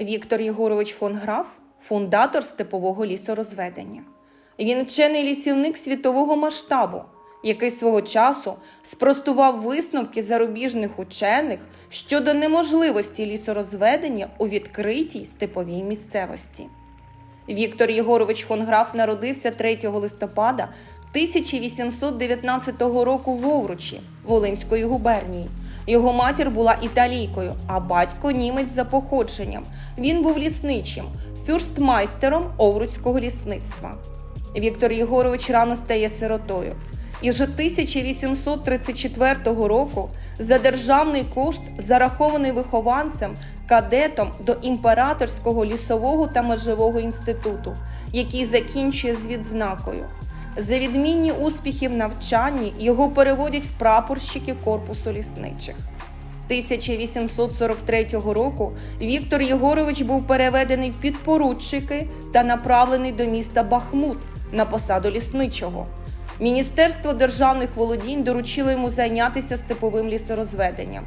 Віктор Єгорович фон Граф фундатор степового лісорозведення. Він вчений лісівник світового масштабу, який свого часу спростував висновки зарубіжних учених щодо неможливості лісорозведення у відкритій степовій місцевості. Віктор Єгорович фон Граф народився 3 листопада 1819 року в Овручі Волинської губернії. Його матір була італійкою, а батько німець за походженням. Він був лісничим, фюрстмайстером Овруцького лісництва. Віктор Єгорович рано стає сиротою. І вже 1834 року за державний кошт зарахований вихованцем кадетом до імператорського лісового та межового інституту, який закінчує з відзнакою. За відмінні успіхи в навчанні його переводять в прапорщики корпусу лісничих. 1843 року Віктор Єгорович був переведений в підпоручики та направлений до міста Бахмут на посаду лісничого. Міністерство державних володінь доручило йому зайнятися степовим лісорозведенням.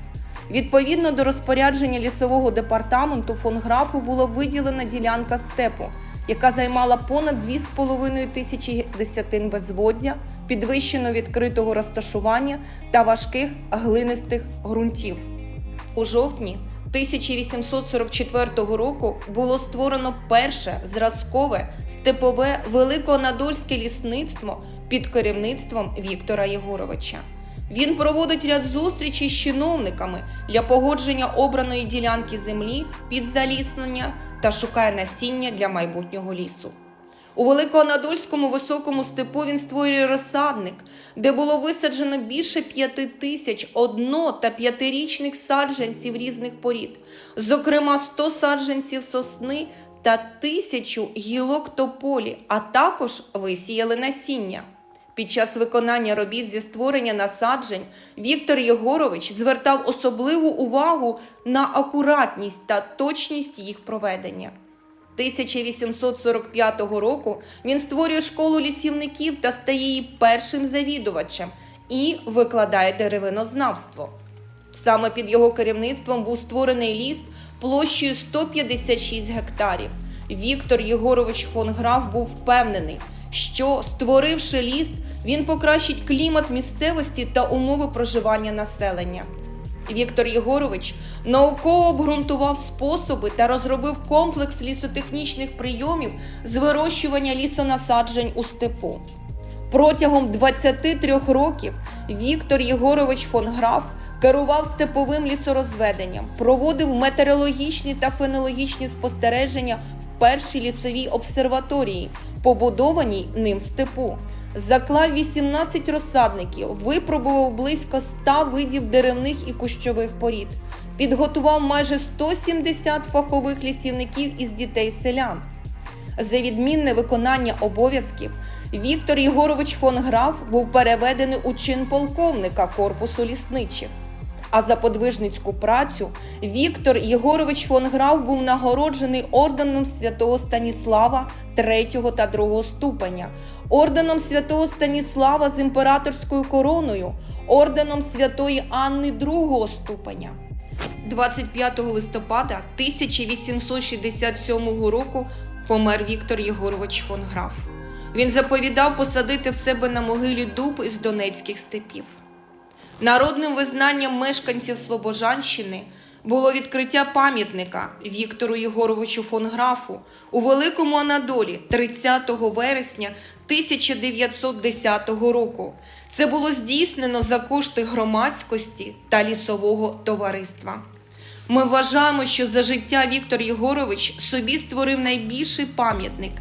Відповідно до розпорядження лісового департаменту фон графу була виділена ділянка степу, яка займала понад 2,5 тисячі десятин безводдя, підвищено відкритого розташування та важких глинистих ґрунтів. У жовтні 1844 року було створено перше зразкове степове великонадольське лісництво під керівництвом Віктора Єгоровича. Він проводить ряд зустрічей з чиновниками для погодження обраної ділянки землі під заліснення та шукає насіння для майбутнього лісу. У Великоанадольському високому степу він створює розсадник, де було висаджено більше п'яти тисяч одно- та п'ятирічних саджанців різних порід, зокрема 100 саджанців сосни та тисячу гілок тополі, а також висіяли насіння. Під час виконання робіт зі створення насаджень Віктор Єгорович звертав особливу увагу на акуратність та точність їх проведення. 1845 року він створює школу лісівників та стає її першим завідувачем і викладає деревинознавство. Саме під його керівництвом був створений ліс площею 156 гектарів. Віктор Єгорович фон Граф був впевнений, що, створивши ліс, він покращить клімат місцевості та умови проживання населення. Віктор Єгорович науково обґрунтував способи та розробив комплекс лісотехнічних прийомів з вирощування лісонасаджень у степу. Протягом 23 років Віктор Єгорович фон Граф керував степовим лісорозведенням, проводив метеорологічні та фенологічні спостереження першій лісовій обсерваторії, побудованій ним степу. Заклав 18 розсадників, випробував близько 100 видів деревних і кущових порід, підготував майже 170 фахових лісівників із дітей селян. За відмінне виконання обов'язків Віктор Єгорович фон Граф був переведений у чин полковника корпусу лісничих. А за подвижницьку працю Віктор Єгорович фон Граф був нагороджений орденом святого Станіслава 3 та 2 ступеня, орденом святого Станіслава з імператорською короною, орденом святої Анни 2 ступеня. 25 листопада 1867 року помер Віктор Єгорович фон Граф. Він заповідав посадити в себе на могилі дуб із донецьких степів. Народним визнанням мешканців Слобожанщини було відкриття пам'ятника Віктору Єгоровичу фон Графу у Великому Анадолі 30 вересня 1910 року. Це було здійснено за кошти громадськості та лісового товариства. Ми вважаємо, що за життя Віктор Єгорович собі створив найбільший пам'ятник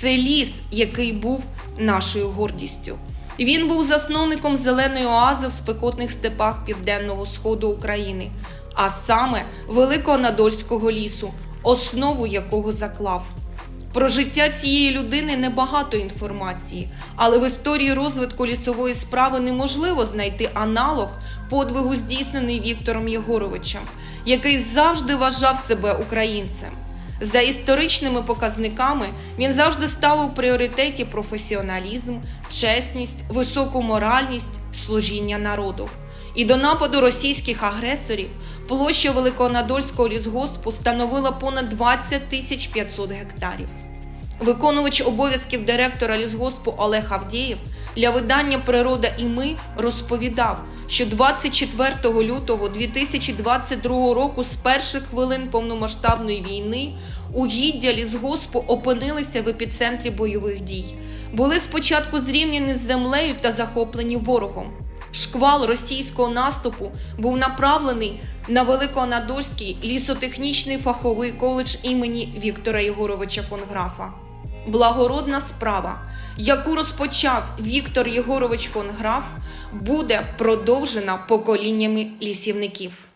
це ліс, який був нашою гордістю. Він був засновником зеленої оази в спекотних степах південного сходу України, а саме Великоанадольського лісу, основу якого заклав. Про життя цієї людини небагато інформації, але в історії розвитку лісової справи неможливо знайти аналог подвигу, здійснений Віктором Єгоровичем, який завжди вважав себе українцем. За історичними показниками він завжди ставив у пріоритеті професіоналізм, чесність, високу моральність, служіння народу. І до нападу російських агресорів Площа Великоанадольського лісгоспу становила понад 20 тисяч 500 гектарів. Виконувач обов'язків директора лісгоспу Олег Авдєєв для видання Природа і ми розповідав, що 24 лютого 2022 року з перших хвилин повномасштабної війни угіддя лісгоспу опинилися в епіцентрі бойових дій. Були спочатку зрівняні з землею та захоплені ворогом. Шквал російського наступу був направлений на Великоанадольський лісотехнічний фаховий коледж імені Віктора Єгоровича фон Графа. Благородна справа, яку розпочав Віктор Єгорович фон Граф, буде продовжена поколіннями лісівників.